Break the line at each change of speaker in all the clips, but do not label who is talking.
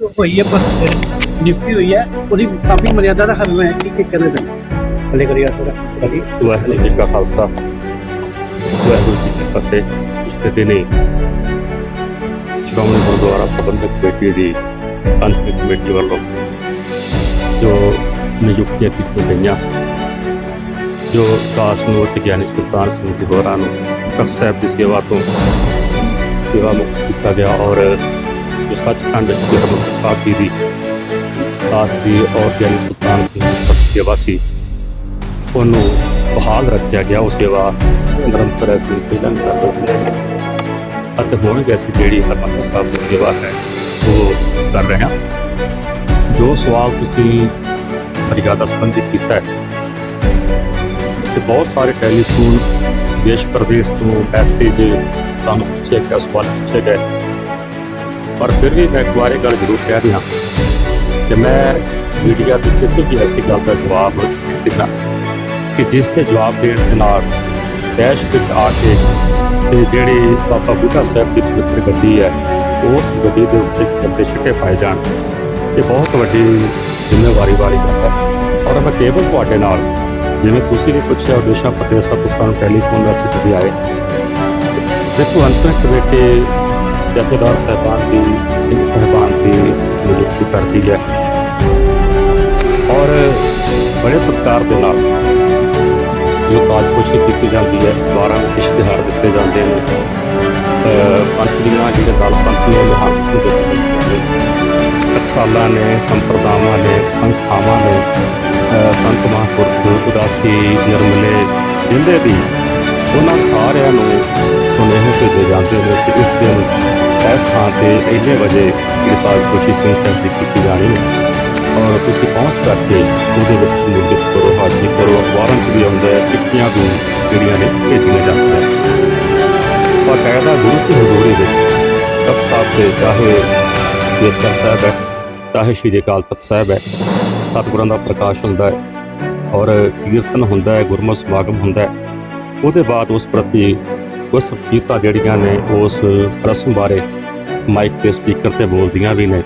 ਹੋਈ ਹੈ, ਪਰ ਨਿਯੁਕਤੀ ਹੋਈ ਹੈ, ਉਹਦੀ ਕਾਫੀ ਮਰਿਆਦਾ ਦਾ ਹੱਲ ਹੈ ਕਿ ਕੀ ਕਰਨਾ ਚਾਹੀਦਾ? ਹਲੇ ਕਰੀਆ ਥੋੜਾ ਕਰੀ
ਵਾਹਿਗੁਰੂ ਜੀ ਕਾ ਖਾਲਸਾ। ਵਾਹਿਗੁਰੂ ਜੀ ਕੀ ਫਤਿਹ। ਪਿਛਲੇ ਦਿਨੀ ਸ਼੍ਰੋਮਣੀ ਗੁਰਦੁਆਰਾ ਪ੍ਰਬੰਧਕ ਕਮੇਟੀ ਦੀ ਅੰਤਿਮ ਕਮੇਟੀ ਵੱਲੋਂ ਜੋ ਨਿਯੁਕਤੀਆਂ ਕੀਤੀਆਂ ਗਈਆਂ, ਜੋ ਦਾਸ ਨੂੰ ਗਿਆਨੀ ਸੁਲਤਾਨ ਸਿੰਘ ਜੀ ਹੋਰਾਂ ਨੂੰ ਤਖਤ ਸਾਹਿਬ ਦੀ ਸੇਵਾ ਤੋਂ ਸੇਵਾ ਮੁਕਤ ਕੀਤਾ ਗਿਆ ਔਰ ਜੋ ਸੱਚਖੰਡ ਸ੍ਰੀ ਹਰਿਮੰਦਰ ਸਾਹਿਬ ਜੀ ਦੀ ਦਾਸ ਦੀ ਔਰ ਗਿਆਨੀ ਸੁਲਤਾਨ ਸਿੰਘ ਦੀ ਸੇਵਾ ਸੀ, ਉਹਨੂੰ ਬਹਾਲ ਰੱਖਿਆ ਗਿਆ ਉਹ ਸੇਵਾ ਨਿਰੰਤਰ ਅਸੀਂ ਪਹਿਲਾਂ ਵੀ ਕਰਦੇ ਸੀ। ਅਤੇ ਹੁਣ ਵੀ ਅਸੀਂ ਜਿਹੜੀ ਹਰਮੰਦਰ ਸਾਹਿਬ ਦੀ ਸੇਵਾ ਹੈ, ਉਹ ਕਰ ਰਹੇ ਹਾਂ। ਜੋ ਸਵਾਲ ਤੁਸੀਂ ਮਰਿਆਦਾ ਸੰਬੰਧਿਤ ਕੀਤਾ ਹੈ, ਤੇ ਬਹੁਤ ਸਾਰੇ ਟੈਲੀਫੋਨ ਦੇਸ਼ ਪ੍ਰਦੇਸ਼ ਤੋਂ ਮੈਸੇਜ ਤੁਹਾਨੂੰ ਪੁੱਛਿਆ ਗਿਆ ਸਵਾਲ ਪੁੱਛਿਆ ਗਏ। ਪਰ ਫਿਰ ਵੀ ਮੈਂ ਇੱਕ ਵਾਰ ਇਹ ਗੱਲ ਜ਼ਰੂਰ ਕਹਿ ਰਿਹਾ ਕਿ ਮੈਂ ਮੀਡੀਆ ਦੀ ਕਿਸੇ ਵੀ ਐਸੀ ਗੱਲ ਦਾ ਜਵਾਬ ਨਹੀਂ ਦੇਣਾ ਕਿ ਜਿਸ ਤੇ ਜਵਾਬ ਦੇਣ ਦੇ ਨਾਲ ਦੇਸ਼ ਵਿੱਚ ਆ ਕੇ ਤੇ ਜਿਹੜੀ ਬਾਬਾ ਬੁੱਢਾ ਸਾਹਿਬ ਦੀ ਪਵਿੱਤਰ ਗੱਡੀ ਹੈ, ਉਸ ਗੱਡੀ ਦੇ ਉੱਤੇ ਬੰਦੇ ਛਿੱਟੇ ਪਾਏ ਜਾਣ। ਇਹ ਬਹੁਤ ਵੱਡੀ ਜ਼ਿੰਮੇਵਾਰੀ ਵਾਲੀ ਗੱਲ ਹੈ। ਔਰ ਮੈਂ ਕੇਵਲ ਤੁਹਾਡੇ ਨਾਲ, ਜਿਵੇਂ ਤੁਸੀਂ ਵੀ ਪੁੱਛਿਆ ਦੇਸ਼ਾਂ ਪ੍ਰਦੇਸ਼ਾਂ ਤੋਂ ਤੁਹਾਨੂੰ ਟੈਲੀਫੋਨ ਮੈਸੇਜ ਵੀ ਆਏ। ਦੇਖੋ ਅੰਤਰ ਕਮੇਟੀ ਜਥੇਦਾਰ ਸਾਹਿਬਾਨ ਦੀ ਸਿੰਘ ਸਾਹਿਬਾਨ ਦੀ ਨਿਯੁਕਤੀ ਕਰਦੀ ਹੈ। ਔਰ ਬੜੇ ਸਤਿਕਾਰ ਦੇ ਨਾਲ ਜੋ ਤਾਜਪੋਸ਼ੀ ਕੀਤੀ ਜਾਂਦੀ ਹੈ ਦੁਆਰਾ ਇਸ਼ਤਿਹਾਰ ਦਿੱਤੇ ਜਾਂਦੇ ਨੇ। ਪੰਥ ਦੀਆਂ ਜਿਹੜੇ ਦਲ ਪੰਥ ਨੇ ਮਹਾਨ ਸਿੰਘ ਦੇ ਦਿੱਤੇ ਟਕਸਾਲਾਂ ਨੇ। ਸੰਪਰਦਾਵਾਂ ਨੇ, ਸੰਸਥਾਵਾਂ ਨੇ ਸੰਤ ਮਹਾਂਪੁਰਖ, ਉਦਾਸੀ, ਨਿਰਮਲੇ, ਜਿੰਦੇ ਦੀ ਉਹਨਾਂ ਸਾਰਿਆਂ ਨੂੰ ਸੁਨੇਹੇ ਭੇਜੇ ਜਾਂਦੇ ਨੇ ਕਿ ਇਸ ਦਿਨ ਇਸ ਥਾਂ ਤੇ ਇੰਨੇ ਵਜੇ ਜਿਹੜੀ ਤਾਜਪੋਸ਼ੀ ਸਿੰਘ ਸਾਹਿਬ ਦੀ ਕੀਤੀ ਜਾਣੀ ਹੈ। ਔਰ ਤੁਸੀਂ ਪਹੁੰਚ ਕਰਕੇ ਉਹਦੇ ਵਿੱਚ ਨਿਰਦਿਤ ਕਰੋ, ਹਾਜ਼ਰੀ ਕਰੋ, ਅਖਬਾਰਾਂ 'ਚ ਵੀ ਆਉਂਦਾ ਹੈ, ਚਿੱਠੀਆਂ ਵੀ ਜਿਹੜੀਆਂ ਨੇ ਭੇਜੀਆਂ ਜਾਂਦੀਆਂ ਪਰ ਕਾਇਦਾ ਗੁਰੂ ਦੀ ਹਜ਼ੂਰੀ ਵਿੱਚ ਤਖਤ ਸਾਹਿਬ ਦੇ ਚਾਹੇ ਕੇਸਗੜ੍ਹ ਸਾਹਿਬ ਹੈ, ਚਾਹੇ ਸ਼੍ਰੀ ਅਕਾਲ ਤਖਤ ਸਾਹਿਬ ਹੈ, ਸਤਿਗੁਰਾਂ ਦਾ ਪ੍ਰਕਾਸ਼ ਹੁੰਦਾ ਹੈ ਔਰ ਕੀਰਤਨ ਹੁੰਦਾ ਹੈ ਗੁਰਮਤਿ ਸਮਾਗਮ ਹੁੰਦਾ ਹੈ। ਉਹਦੇ ਬਾਅਦ ਉਸ ਪ੍ਰਤੀ ਕੁਝ ਗੀਤਾਂ ਜਿਹੜੀਆਂ ਨੇ ਉਸ ਰਸਮ ਬਾਰੇ ਮਾਈਕ ਤੇ ਸਪੀਕਰ ਤੇ ਬੋਲਦੀਆਂ ਵੀ ਨੇ।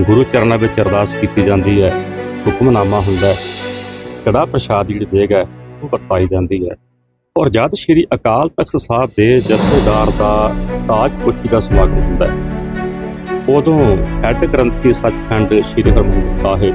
ਗੁਰੂ ਚਰਨਾਂ ਵਿੱਚ ਅਰਦਾਸ ਕੀਤੀ ਜਾਂਦੀ ਹੈ, ਹੁਕਮਨਾਮਾ ਹੁੰਦਾ ਹੈ। ਕੜਾ ਪ੍ਰਸ਼ਾਦ ਜਿਹੜੀ ਦੇਗ ਹੈ, ਉਹ ਵਰਤਾਈ ਜਾਂਦੀ ਹੈ। ਔਰ ਜਦ ਸ਼੍ਰੀ ਅਕਾਲ ਤਖਤ ਸਾਹਿਬ ਦੇ ਜਥੇਦਾਰ ਦਾ ਤਾਜ ਪੁਸ਼ਤੀ ਦਾ ਸਮਾਗਮ ਹੁੰਦਾ ਹੈ, ਉਦੋਂ ਹੈੱਡ ਗ੍ਰੰਥੀ ਸੱਚਖੰਡ ਸ਼੍ਰੀ ਹਰਿਮੰਦਰ ਸਾਹਿਬ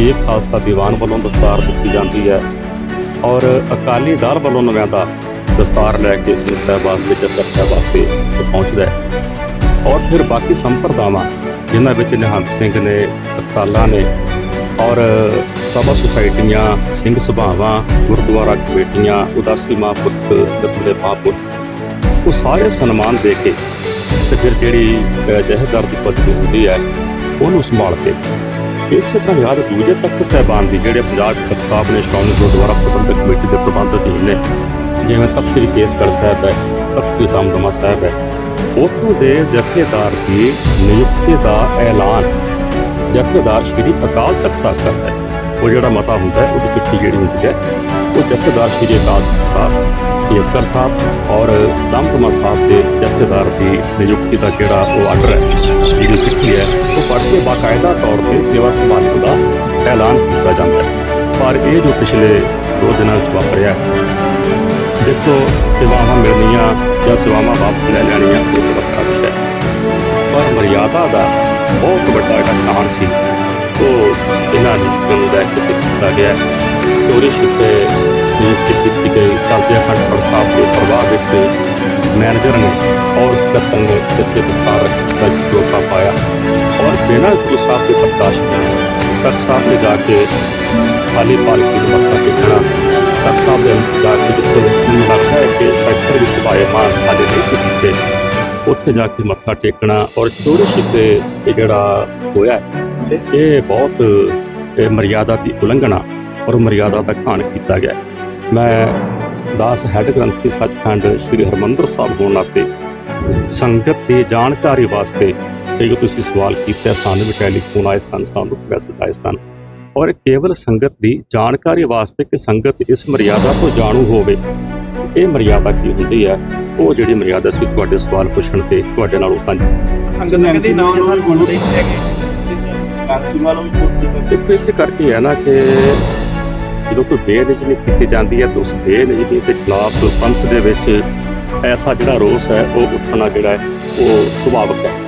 ਇਹ ਖਾਲਸਾ ਦੀਵਾਨ ਵੱਲੋਂ ਦਸਤਾਰ ਦਿੱਤੀ ਜਾਂਦੀ ਹੈ ਔਰ ਅਕਾਲੀ ਦਲ ਵੱਲੋਂ ਨਵਿਆਂਦਾ ਦਸਤਾਰ ਲੈ ਕੇ ਸਿੰਘ ਸਾਹਿਬ ਵਾਸਤੇ ਜੱਦਰ ਸਾਹਿਬ ਵਾਸਤੇ ਪਹੁੰਚਦਾ ਹੈ। ਔਰ ਫਿਰ ਬਾਕੀ ਸੰਪਰਦਾਵਾਂ ਜਿਨ੍ਹਾਂ ਵਿੱਚ ਨਿਹੰਗ ਸਿੰਘ ਨੇ ਟਕਸਾਲਾਂ ਨੇ ਔਰ ਸਭਾ ਸੁਸਾਇਟੀਆਂ ਸਿੰਘ ਸਭਾਵਾਂ ਗੁਰਦੁਆਰਾ ਕਮੇਟੀਆਂ ਉਦਾਸੀ ਮਹਾਂਪੁਰਖ ਦਤਲੇ ਮਹਾਂਪੁਰਖ ਉਹ ਸਾਰੇ ਸਨਮਾਨ ਦੇ ਕੇ ਤੇ ਫਿਰ ਜਿਹੜੀ ਅਹ, ਜਥੇਦਾਰ ਦੀ ਪਦਵੀ ਹੁੰਦੀ ਹੈ ਉਹਨੂੰ ਸੰਭਾਲ ਕੇ ਇਸੇ ਤਰ੍ਹਾਂ ਯਾਦ ਦੂਜੇ ਤਖਤ ਸਹਿਬਾਨ ਦੀ ਜਿਹੜੇ ਪੰਜਾਬ ਤਖਤ ਸਾਹਿਬ ਨੇ ਸ਼੍ਰੋਮਣੀ ਗੁਰਦੁਆਰਾ ਪ੍ਰਬੰਧਕ ਕਮੇਟੀ ਦੇ ਪ੍ਰਬੰਧਕ ਟੀਮ ਨੇ, ਜਿਵੇਂ ਤਖਤ ਸ੍ਰੀ ਕੇਸਗੜ੍ਹ ਸਾਹਿਬ ਹੈ, ਤਖਤ ਸ੍ਰੀ ਦਮਦਮਾ ਸਾਹਿਬ ਹੈ, ਉੱਥੋਂ ਦੇ ਜਥੇਦਾਰ ਦੀ ਨਿਯੁਕਤੀ ਦਾ ਐਲਾਨ ਜਥੇਦਾਰ ਸ਼੍ਰੀ ਅਕਾਲ ਤਖਤ ਸਾਹਿਬ ਕਰਦਾ ਹੈ। ਉਹ ਜਿਹੜਾ ਮਤਾ ਹੁੰਦਾ ਹੈ, ਉਹਦੀ ਚਿੱਠੀ ਜਿਹੜੀ ਹੁੰਦੀ ਹੈ, ਉਹ ਜਥੇਦਾਰ ਸ਼੍ਰੀ ਅਕਾਲ ਤਖਤ ਸਾਹਿਬ ਕੇਸਗੜ੍ਹ ਸਾਹਿਬ ਔਰ ਦਮਦਮਾ ਸਾਹਿਬ ਦੇ ਜਥੇਦਾਰ ਦੀ ਨਿਯੁਕਤੀ ਦਾ ਜਿਹੜਾ ਉਹ ਆਰਡਰ ਹੈ? ਜਿਹੜੀ ਚਿੱਠੀ ਹੈ ਉਹ ਪੜ੍ਹ ਕੇ ਬਾਕਾਇਦਾ ਤੌਰ ਤੇ ਸੇਵਾ ਸੰਭਾਲਣ ਦਾ ਐਲਾਨ ਕੀਤਾ ਜਾਂਦਾ ਹੈ। ਪਰ ਇਹ ਜੋ ਪਿਛਲੇ ਦੋ ਦਿਨਾਂ ਵਿੱਚ ਵਾਪਰਿਆ ਹੈ, ਦੇਖੋ ਸੇਵਾਵਾਂ ਮਿਲਣੀਆਂ ਜਾਂ ਸੇਵਾਵਾਂ ਵਾਪਸ ਲੈ ਲੈਣੀਆਂ ਉਹ ਵੱਖਰਾ ਵਿਸ਼ਾ ਹੈ। ਪਰ ਮਰਿਆਦਾ ਦਾ ਬਹੁਤ ਵੱਡਾ ਜਿਹੜਾ ਕਾਰਨ ਸੀ ਉਹ ਇਹਨਾਂ ਦੀ ਕਾਨੂੰਨ ਦਾ ਇੱਕ ਕੀਤਾ ਗਿਆ ਟੂਰਿਸਟ ਚੋਰੀ ਛਿਪੇ ਨਿਯੁਕਤੀ ਕੀਤੀ ਗਈ ਚਲਦੇ ਅਖੰਡ ਪਾਠ ਸਾਹਿਬ ਦੇ ਪ੍ਰਵਾਹ ਵਿੱਚ ਮੈਨੇਜਰ ਨੇ ਔਰ ਸਕੱਤਰ ਨੇ ਇੱਥੇ ਦਸਤਾਰ ਦਾ ਜੋਤਾ ਪਾਇਆ। ਔਰ ਬਿਨਾਂ ਗੁਰੂ ਸਾਹਿਬ ਦੇ ਪ੍ਰਕਾਸ਼ ਤੋਂ ਤਖਤ ਸਾਹਿਬ ਤੇ ਜਾ ਕੇ ਖਾਲੀ ਪਾਲਕੀ ਦੇ ਮੱਥਾ ਟੇਕਣਾ ਤਖਤ ਸਾਹਿਬ ਦੇ ਜਾ ਕੇ ਜਿੱਥੇ ਮੈਨੂੰ ਲੱਗਦਾ ਹੈ ਕਿ ਸੈਕਟਰ ਵਿੱਚ ਪਾਏ ਮਾਨ ਖਾਲੀ ਨਹੀਂ ਸੀ ਕੀਤੇ, ਉੱਥੇ ਜਾ ਕੇ ਮੱਥਾ ਟੇਕਣਾ ਔਰ ਚੋਰੀ ਛਿਪੇ ਇਹ ਜਿਹੜਾ ਹੋਇਆ ਇਹ ਬਹੁਤ ਮਰਿਆਦਾ ਦੀ ਉਲੰਘਣਾ ਔਰ ਮਰਿਆਦਾ ਦਾ ਘਾਣ ਕੀਤਾ ਗਿਆ ਮੈਂ ਦਾਸ ਹੈਡ ਗ੍ਰੰਥੀ ਸੱਚਖੰਡ ਸ੍ਰੀ ਹਰਮੰਦਰ ਸਾਹਿਬ ਹੋਣ ਨਾਤੇ ਸੰਗਤ ਦੀ ਜਾਣਕਾਰੀ ਵਾਸਤੇ ਇਹ ਜੋ ਤੁਸੀਂ ਸਵਾਲ ਕੀਤਾ ਸਾਨੂੰ ਵੀ ਟੈਲੀਫੋਨ ਆਏ ਸਨ ਸਾਨੂੰ ਮੈਸੇਜ ਆਏ ਸਨ। ਔਰ ਕੇਵਲ ਸੰਗਤ ਦੀ ਜਾਣਕਾਰੀ ਵਾਸਤੇ ਕਿ ਸੰਗਤ ਇਸ ਮਰਿਆਦਾ ਤੋਂ ਜਾਣੂ ਹੋਵੇ ਇਹ ਮਰਿਆਦਾ ਕੀ ਹੁੰਦੀ ਹੈ? ਉਹ ਜਿਹੜੀ ਮਰਿਆਦਾ ਸੀ ਤੁਹਾਡੇ ਸਵਾਲ ਪੁੱਛਣ ਤੇ ਤੁਹਾਡੇ ਨਾਲ ਉਹ ਸਾਂਝੀ।
ਸੰਗਤ ਨੇ ਕਹਿੰਦੀ ਨਾ ਉਹਨਾਂ ਨੂੰ ਮੰਨਦੇ ਹੈਗੇ।
ਮੈਕਸਿਮਮ ਨੂੰ ਵੀ
ਇਸੇ ਕਰਕੇ ਹੈ ਨਾ ਕਿ ਜਦੋਂ ਕੋਈ ਬੇਨਿਜਮੀ ਕੀਤੀ ਜਾਂਦੀ ਹੈ ਤਾਂ ਉਸ ਬੇਨਿਜਮੀ ਦੇ ਖਿਲਾਫ ਪੰਥ ਦੇ ਵਿੱਚ ਐਸਾ ਜਿਹੜਾ ਰੋਸ ਹੈ, ਉਹ ਉੱਠਣਾ ਜਿਹੜਾ ਹੈ, ਉਹ ਸੁਭਾਵਿਕ ਹੈ।